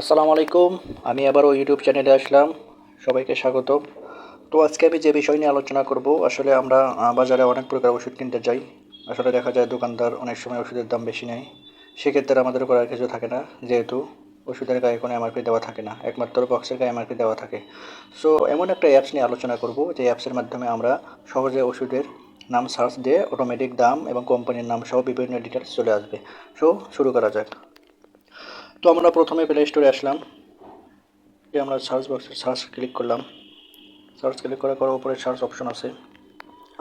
আসসালামু আলাইকুম। আমি আবারও ইউটিউব চ্যানেলে আসলাম। সবাইকে স্বাগত তো আজকে আমি যে বিষয় নিয়ে আলোচনা করব, আসলে আমরা বাজারে অনেক প্রকার ওষুধ কিনতে যাই। আসলে দেখা যায় দোকানদার অনেক সময় ওষুধের দাম বেশি নেয়। সেক্ষেত্রে আমাদের করার কিছু থাকে না। যেহেতু ওষুধের গায়ে কোনো এমআরপি দেওয়া থাকে না। একমাত্র বক্সের গায়ে এমআরপি দেওয়া থাকে। সো এমন একটা অ্যাপস নিয়ে আলোচনা করব, যে অ্যাপসের মাধ্যমে আমরা সহজে ওষুধের নাম সার্চ দিয়ে অটোমেটিক দাম এবং কোম্পানির নাম সহ বিভিন্ন ডিটেলস চলে আসবে। সো শুরু করা যাক। তো আমরা প্রথমে প্লে স্টোরে আসলাম। আমরা সার্চ বক্সে সার্চ ক্লিক করলাম। সার্চ ক্লিক করার পর উপরে সার্চ অপশন আছে।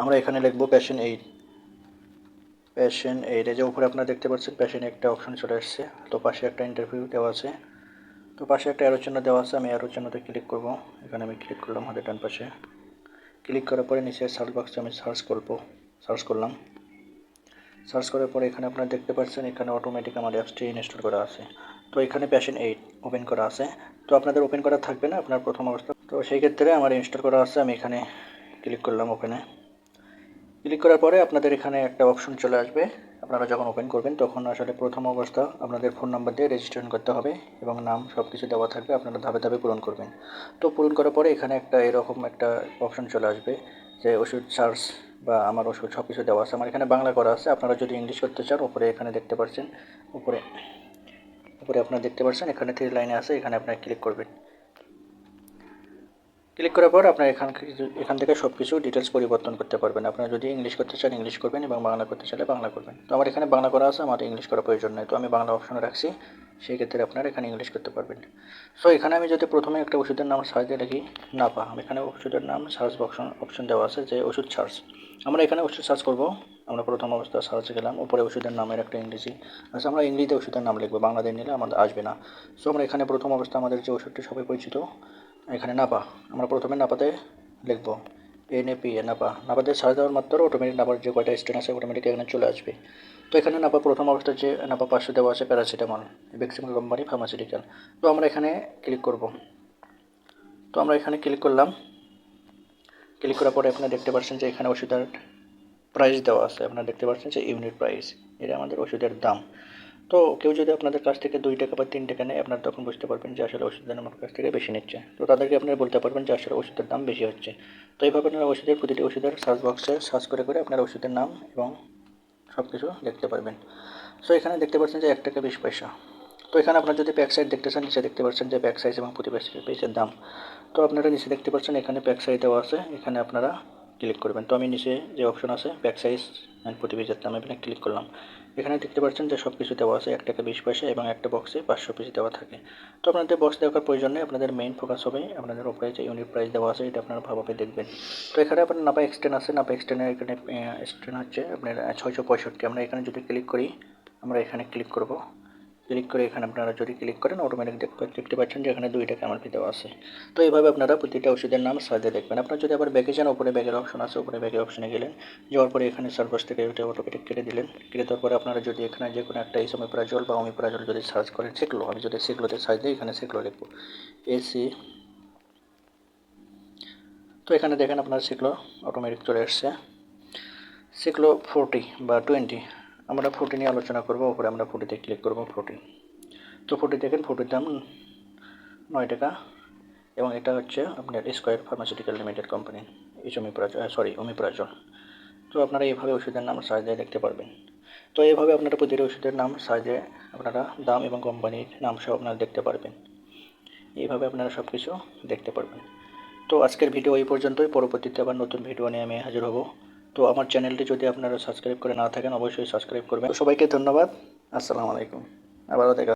আমরা এখানে লিখব প্যাশন এইড প্যাশন এইড এই যে উপরে আপনারা দেখতে পাচ্ছেন প্যাশন একটা অপশন চলে আসছে। তো পাশে একটা ইন্টারভিউ দেওয়া আছে। তো পাশে একটা অ্যারো দেওয়া আছে। আমি অ্যারো ক্লিক করব। এখানে আমি ক্লিক করলাম হাতে ডান পাশে। ক্লিক করার পরে নিচে সার্চ বক্সে আমি সার্চ করব। সার্চ করলাম। সার্চ করার পরে এখানে আপনারা দেখতে পাচ্ছেন, এখানে অটোমেটিক আমার অ্যাপসটি ইনস্টল করা আছে। তো এখানে প্যাশন এইট ওপেন করা আছে। তো আপনাদের ওপেন করা থাকবে না, আপনার প্রথম অবস্থা। তো সেই ক্ষেত্রে আমার ইনস্টল করা আছে, আমি এখানে ক্লিক করলাম ওপেনে ক্লিক করার পরে আপনাদের এখানে একটা অপশন চলে আসবে। আপনারা যখন ওপেন করবেন, তখন আসলে প্রথম অবস্থা আপনাদের ফোন নাম্বার দিয়ে রেজিস্ট্রেশন করতে হবে এবং নাম সব কিছু দেওয়া থাকবে, আপনারা ধাপে ধাপে পূরণ করবেন। তো পূরণ করার পরে এখানে একটা এরকম একটা অপশন চলে আসবে যে ওষুধ চার্জ বা আমার ওষুধ সব কিছু দেওয়া আছে। আমার এখানে বাংলা করা আছে, আপনারা যদি ইংলিশ করতে চান, উপরে এখানে দেখতে পাচ্ছেন, উপরে। উপরে আপনারা দেখতে পাচ্ছেন, এখানে থ্রি লাইনে আছে, এখানে আপনারা ক্লিক করবেন। ক্লিক করার পর আপনার এখান এখান থেকে সব কিছু ডিটেলস পরিবর্তন করতে পারবেন। আপনারা যদি ইংলিশ করতে চান ইংলিশ করবেন এবং বাংলা করতে চাইলে বাংলা করবেন। তো আমার এখানে বাংলা করা আছে, আমার ইংলিশ করার প্রয়োজন নেই। তো আমি বাংলা অপশন রাখছি, সেই ক্ষেত্রে আপনারা এখানে ইংলিশ করতে পারবেন। সো এখানে আমি যদি প্রথমে একটা ওষুধের নাম সার্চ দিয়ে রাখি না পা আমি এখানে ওষুধের নাম সার্চ অপশন অপশন দেওয়া আছে যে ওষুধ সার্চ। আমরা এখানে ওষুধ সার্চ করব। আমরা প্রথম অবস্থা সার্চ গেলাম। উপরে ওষুধের নামের একটা ইংরেজি। আচ্ছা আমরা ইংরেজিতে ওষুধের নাম লিখব বাংলাদেশ নিলে আমাদের আসবে না। সো আমরা এখানে প্রথম অবস্থা আমাদের যে ওষুধটি সবাই পরিচিত, এখানে নাপা। আমরা প্রথমে নাপাতে লিখব N A P A Napa. নাপাতে সার্চ দেওয়ার মাত্র অটোমেটিক নাপার যে কয়টা স্টেন আছে অটোমেটিক এখানে চলে আসবে। তো এখানে নাপা প্রথম অবস্থায় যে নাপা পাঁচশো দেওয়া আছে প্যারাসিটামল ভ্যাকসিন কোম্পানি ফার্মাসিউটিক্যাল তো আমরা এখানে ক্লিক করব। তো আমরা এখানে ক্লিক করলাম। ক্লিক করার পরে আপনারা দেখতে পাচ্ছেন যে এখানে ওষুধের প্রাইস দেওয়া আছে। আপনারা দেখতে পাচ্ছেন যে ইউনিট প্রাইস এটা আমাদের ওষুধের দাম। তো কেউ যদি আপনাদের কাছ থেকে দুই টাকা বা তিন টাকা নেয়, আপনারা তখন বুঝতে পারবেন যে আসলে ওষুধের দাম আমার কাছ থেকে বেশি নিচ্ছে। তো তাদেরকে আপনারা বলতে পারবেন যে আসলে ওষুধের দাম বেশি হচ্ছে। তো এইভাবে আপনারা ওষুধের, প্রতিটি ওষুধের সার্চ বক্সে সার্চ করে করে আপনারা ওষুধের নাম এবং সব কিছু দেখতে পারবেন। সো এখানে দেখতে পাচ্ছেন যে এক টাকা বিশ পয়সা। তো এখানে আপনারা যদি প্যাক সাইজ দেখতে চান, নিচে দেখতে পাচ্ছেন যে প্যাক সাইজ এবং প্রতি পেজের দাম। তো আপনারা নিচে দেখতে পাচ্ছেন এখানে প্যাক সাইজ দেওয়া আছে। এখানে আপনারা ক্লিক করবেন। তো আমি নিচে যে অপশন আছে ব্যাক সাইজ অ্যান্ড প্রতি পেজের দাম এখানে ক্লিক করলাম। এখানে দেখতে পাচ্ছেন যে সব কিছু দেওয়া আছে, এক টাকা বিশ পয়সা এবং একটা বক্সে পাঁচশো পিস দেওয়া থাকে। তো আপনাদের বক্স দেওয়ার প্রয়োজন নেই, আপনাদের মেইন ফোকাস হবে আপনাদের ওপরে যে ইউনিট প্রাইস দেওয়া আছে, এটা আপনারা ভালোভাবে দেখবেন। তো এখানে আপনার নাপা এক্সটেন আছে নাপা এক্সটেনের এখানে এক্সটেন হচ্ছে আপনার ছয়শো পঁয়ষট্টি। আমরা এখানে যদি ক্লিক করি, আমরা এখানে ক্লিক করব। ক্লিক করে এখানে আপনারা যদি ক্লিক করেন অটোমেটিক দেখতে পাচ্ছেন যে এখানে দুইটা এমআরপি দেওয়া আছে। তো এইভাবে আপনারা প্রতিটা ওষুধের নাম সাজে দেখবেন। আপনারা যদি আবার ব্যাগে যান, উপরে ব্যাগের অপশন আছে, উপরে ব্যাগের অপশনে গেলেন, যাওয়ার পরে এখানে সার্ভাস থেকে ওটা অটোমেটিক কেটে দিলেন। কেটে দেওয়ার পরে আপনারা যদি এখানে যে কোনো একটা ইসোমিপ্রাজল বা অমিপ্রাজল যদি সার্চ করেন, সেগুলো, আমি যদি সেগুলোতে সার্চ দিই, এখানে সেগুলো লিখব। এসি তো এখানে দেখেন আপনার সেগুলো অটোমেটিক চলে আসছে সেগুলো ফোরটি বা টোয়েন্টি আমরা ফোরটি নিয়ে আলোচনা করব উপরে আমরা ফোরটিতে ক্লিক করব ফোরটি তো ফোরটি দেখেন ফোরটির দাম নয় টাকা এবং এটা হচ্ছে আপনার স্কোয়ার ফার্মাসিউটিক্যাল লিমিটেড কোম্পানি ইচমিপ্রাজল সরি অমিপ্রাজল তো আপনারা এইভাবে ওষুধের নাম সার্চ দেখতে পারবেন। তো এইভাবে আপনারা প্রতিটি ওষুধের নাম সার্চে আপনারা দাম এবং কোম্পানির নাম সহ আপনারা দেখতে পারবেন। এইভাবে আপনারা সব কিছু দেখতে পারবেন। তো আজকের ভিডিও এই পর্যন্তই। পরবর্তীতে আবার নতুন ভিডিও নিয়ে আমি হাজির হব। তো আমার চ্যানেলটি যদি আপনারা সাবস্ক্রাইব করে না থাকেন, অবশ্যই সাবস্ক্রাইব করবেন। সবাইকে ধন্যবাদ। আসসালামু আলাইকুম। আবারও দেখা